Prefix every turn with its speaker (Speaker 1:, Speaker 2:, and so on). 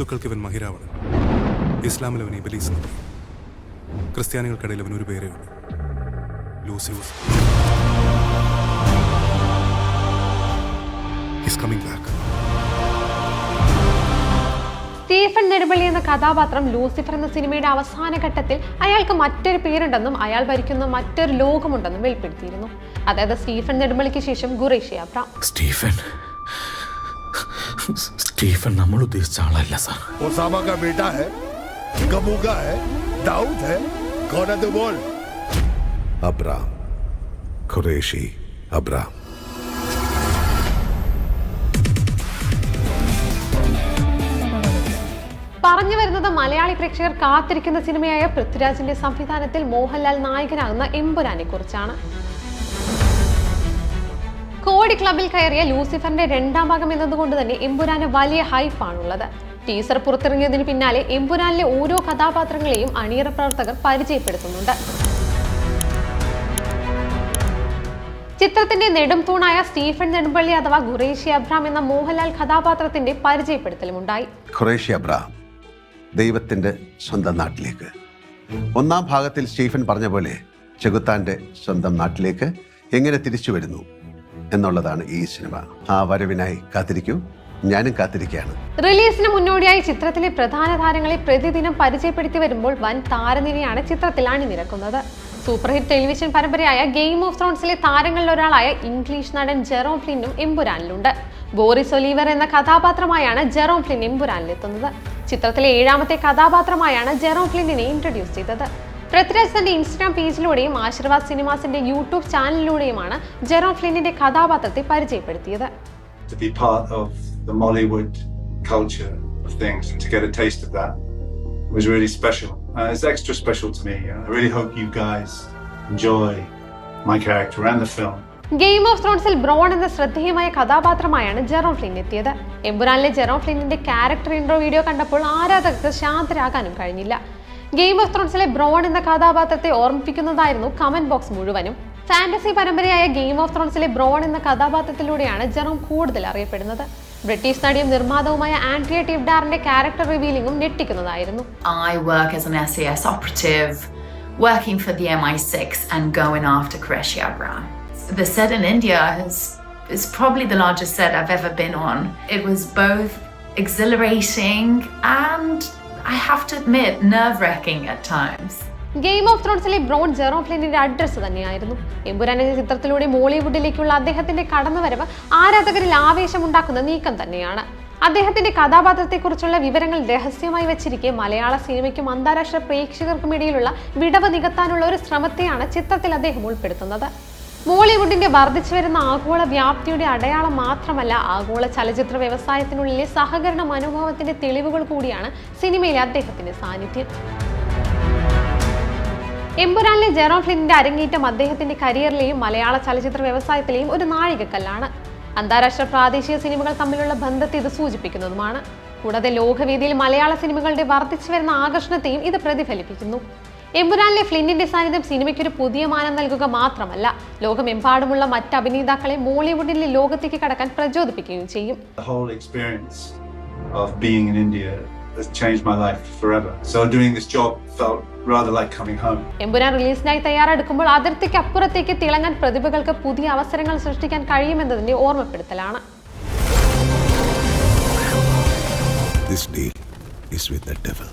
Speaker 1: ഹിന്ദുക്കൾക്ക് ഇവൻ മഹിരാവണ്. ഇസ്ലാമിൽ അവൻ ഇബലീസ്. ക്രിസ്ത്യാനികൾക്കിടയിൽ അവൻ ഒരു പേരേ ഉള്ളൂ. Lucius coming back
Speaker 2: Stephen Nedumpally എന്ന കഥാപാത്രം ലൂസിഫർ എന്ന സിനിമയുടെ അവസാന ഘട്ടത്തിൽ അയാൾക്ക് മറ്റൊരു പേരുണ്ടെന്നും അയാൾ ഭരിക്കുന്ന മറ്റൊരു ലോകമുണ്ടെന്നും വെളിപ്പെടുത്തിയിരുന്നു. അതായത് സ്റ്റീഫൻ നെടുമ്പള്ളിക്ക് ശേഷം ഗുറേഷ് യാത്ര.
Speaker 3: സ്റ്റീഫൻ. സ്റ്റീഫൻ നമ്മൾ ഉദ്ദേശിച്ച ആളല്ല sir.
Speaker 4: Osama
Speaker 5: Abram Qureshi Abram.
Speaker 2: പറഞ്ഞു വരുന്നത് മലയാളി പ്രേക്ഷകർ കാത്തിരിക്കുന്ന സിനിമയായ പൃഥ്വിരാജിന്റെ സംവിധാനത്തിൽ മോഹൻലാൽ നായകനാകുന്ന എമ്പുരാനെ കുറിച്ചാണ് കോടി ക്ലബിൽ കയറിയ ലൂസിഫറിന്റെ രണ്ടാം ഭാഗം എന്നതുകൊണ്ട് തന്നെ എമ്പുരാന് വലിയ ഹൈപ്പാണുള്ളത് ടീസർ പുറത്തിറങ്ങിയതിന് പിന്നാലെ എമ്പുരാനിലെ ഓരോ കഥാപാത്രങ്ങളെയും അണിയറ പ്രവർത്തകർ പരിചയപ്പെടുത്തുന്നുണ്ട്. ചിത്രത്തിന്റെ നെടും തൂണായ സ്റ്റീഫൻ നെടുമ്പള്ളി അഥവാ ഖുറേഷി അബ്രാം എന്ന മോഹൻലാൽ കഥാപാത്രത്തിന്റെ പരിചയപ്പെടുത്തലുമുണ്ടായി.
Speaker 6: ഖുറേഷി അബ്രാം ദൈവത്തിന്റെ സ്വന്തം നാട്ടിലേക്ക്. ഒന്നാം ഭാഗത്തിൽ സ്റ്റീഫൻ പറഞ്ഞ പോലെ ചെകുത്താന്റെ സ്വന്തം നാട്ടിലേക്ക് എങ്ങനെ തിരിച്ചു വരുന്നു? എന്നുള്ളതാണ് ഈ സിനിമ. ആ വരവിനായി കാത്തിരിക്കൂ. ഞാനും കാത്തിരിക്കുകയാണ്
Speaker 2: റിലീസിന് മുന്നോടിയായി ചിത്രത്തിലെ പ്രധാന താരങ്ങളെ പ്രതിദിനം പരിചയപ്പെടുത്തി വരുമ്പോൾ വൻ താരനിരയാണ് ചിത്രത്തിൽ അണിനിരക്കുന്നത്. സൂപ്പർ ഹിറ്റ് ടെലിവിഷൻ പരമ്പരയായ ഗെയിം ഓഫ് ത്രോൺസിലെ താരങ്ങളിൽ ഒരാളായ ഇംഗ്ലീഷ് നടൻ ജെറോം ഫ്ലിന്നും എമ്പുരാനിലുണ്ട്. ബോറിസ് ഒലീവർ എന്ന കഥാപാത്രമായാണ് ജെറോം ഫ്ലിൻ എമ്പുരാനിലെത്തുന്നത്. ചിത്രത്തിലെ ഏഴാമത്തെ കഥാപാത്രമായാണ് ജെറോം ഫ്ലിന്നിനെ ഇൻട്രൊഡ്യൂസ് ചെയ്തത്. പൃഥ്വിരാജ് തന്റെ ഇൻസ്റ്റാഗ്രാം പേജിലൂടെയും ആശീർവാദ് സിനിമാസിന്റെ യൂട്യൂബ് ചാനലിലൂടെയുമാണ് ജെറോം ഫ്ലിനിന്റെ കഥാപാത്രത്തെ പരിചയപ്പെടുത്തിയത്
Speaker 7: to be part of the Mollywood culture of things and to get a taste of that was really special. Uh, it's extra special to me. I really hope you guys enjoy my character and the film.
Speaker 2: Game of ത്രോൺസിൽ Bronn എന്ന ശ്രദ്ധേയമായ കഥാപാത്രമായാണ് Jerome Flynn എത്തിയത് എമ്പുരാനിലെ Jerome ഫ്ലിന്നിന്റെ character intro video കണ്ടപ്പോൾ ആരാധകർക്ക് ശാന്തരാകാനും കഴിഞ്ഞില്ല game of ത്രോൺസിലെ ബ്രോൺ എന്ന കഥാപാത്രത്തെ ഓർമ്മിപ്പിക്കുന്നതായിരുന്നു കമന്റ് ബോക്സ് മുഴുവനും ഫാന്റസി പരമ്പരയായ ഗെയിം ഓഫ് ത്രോൺസിലെ ബ്രോൺ എന്ന കഥാപാത്രത്തിലൂടെയാണ് ജെറോം കൂടുതൽ അറിയപ്പെടുന്നത് ബ്രിട്ടീഷ് നടിയും നിർമ്മാതാവുമായ ആൻഡ്രിയ ടിബ്ഡാറിന്റെ ക്യാരക്ടർ റിവീലിംഗും ഞെട്ടിക്കുന്നതായിരുന്നു
Speaker 8: I work as an SAS operative, working for the MI6 and going after Qureshi Brown. The set in India is, is probably the largest set I've ever been on. It was both exhilarating and, I have to admit, nerve wracking at times.
Speaker 2: Game of ത്രോൺസിലെ Bronn Jerome ഫ്ലിന്നിന്റെ address തന്നെയായിരുന്നു. എമ്പുരാൻ എന്ന ചിത്രത്തിലൂടെ മോളിവുഡിലേക്കുള്ള അദ്ദേഹത്തിന്റെ കടന്നുവരവ് ആരാധകരിൽ ആവേശമുണ്ടാക്കുന്ന നീക്കം തന്നെയാണ്. അദ്ദേഹത്തിന്റെ കഥാപാത്രത്തെക്കുറിച്ചുള്ള വിവരങ്ങൾ രഹസ്യമായി വെച്ചിരിക്കെ മലയാള സിനിമയ്ക്കും അന്താരാഷ്ട്ര പ്രേക്ഷകർക്കും ഇടയിലുള്ള വിടവ് നികത്താനുള്ള ഒരു ശ്രമത്തെയാണ് ചിത്രത്തിൽ അദ്ദേഹം ഉൾപ്പെടുത്തുന്നത്. മോളിവുഡിന്റെ വർദ്ധിച്ചു വരുന്ന ആഗോള വ്യാപ്തിയുടെ അടയാളം മാത്രമല്ല ആഗോള ചലച്ചിത്ര വ്യവസായത്തിനുള്ളിലെ സഹകരണ മനോഭാവത്തിന്റെ തെളിവുകൾ കൂടിയാണ് സിനിമയിലെ അദ്ദേഹത്തിന്റെ സാന്നിധ്യം. എമ്പുരാനിലെ ജെറോം ഫ്ലിന്റെ അരങ്ങേറ്റം അദ്ദേഹത്തിന്റെ കരിയറിലെയും മലയാള ചലച്ചിത്ര വ്യവസായത്തിലെയും ഒരു നാഴികക്കല്ലാണ്. അന്താരാഷ്ട്ര പ്രാദേശിക സിനിമകൾ തമ്മിലുള്ള ബന്ധത്തെ ഇത് സൂചിപ്പിക്കുന്നതുമാണ്. കൂടാതെ ലോകവേദിയിൽ മലയാള സിനിമകളുടെ വർദ്ധിച്ചു വരുന്ന ആകർഷണത്തെയും ഇത് പ്രതിഫലിപ്പിക്കുന്നു. എമ്പുരാനിലെ ഫ്ലിന്റിന്റെ സാന്നിധ്യം സിനിമയ്ക്ക് ഒരു പുതിയ മാനം നൽകുക മാത്രമല്ല ലോകമെമ്പാടുമുള്ള മറ്റ് അഭിനേതാക്കളെ മോളിവുഡിലെ ലോകത്തേക്ക് കടക്കാൻ പ്രചോദിപ്പിക്കുകയും ചെയ്യും
Speaker 7: The whole experience of being in India has changed my life forever. So doing this job felt rather like coming home.
Speaker 2: Empuraan റിലീസിനായി തയ്യാറെടുക്കുമ്പോൾ അതിർത്തിക്ക് അപ്പുറത്തേക്ക് തിളങ്ങാൻ പ്രതിഭകൾക്ക് പുതിയ അവസരങ്ങൾ സൃഷ്ടിക്കാൻ കഴിയുമെന്നതിന്റെ ഓർമ്മപ്പെടുത്തലാണ്
Speaker 5: this deal is with the devil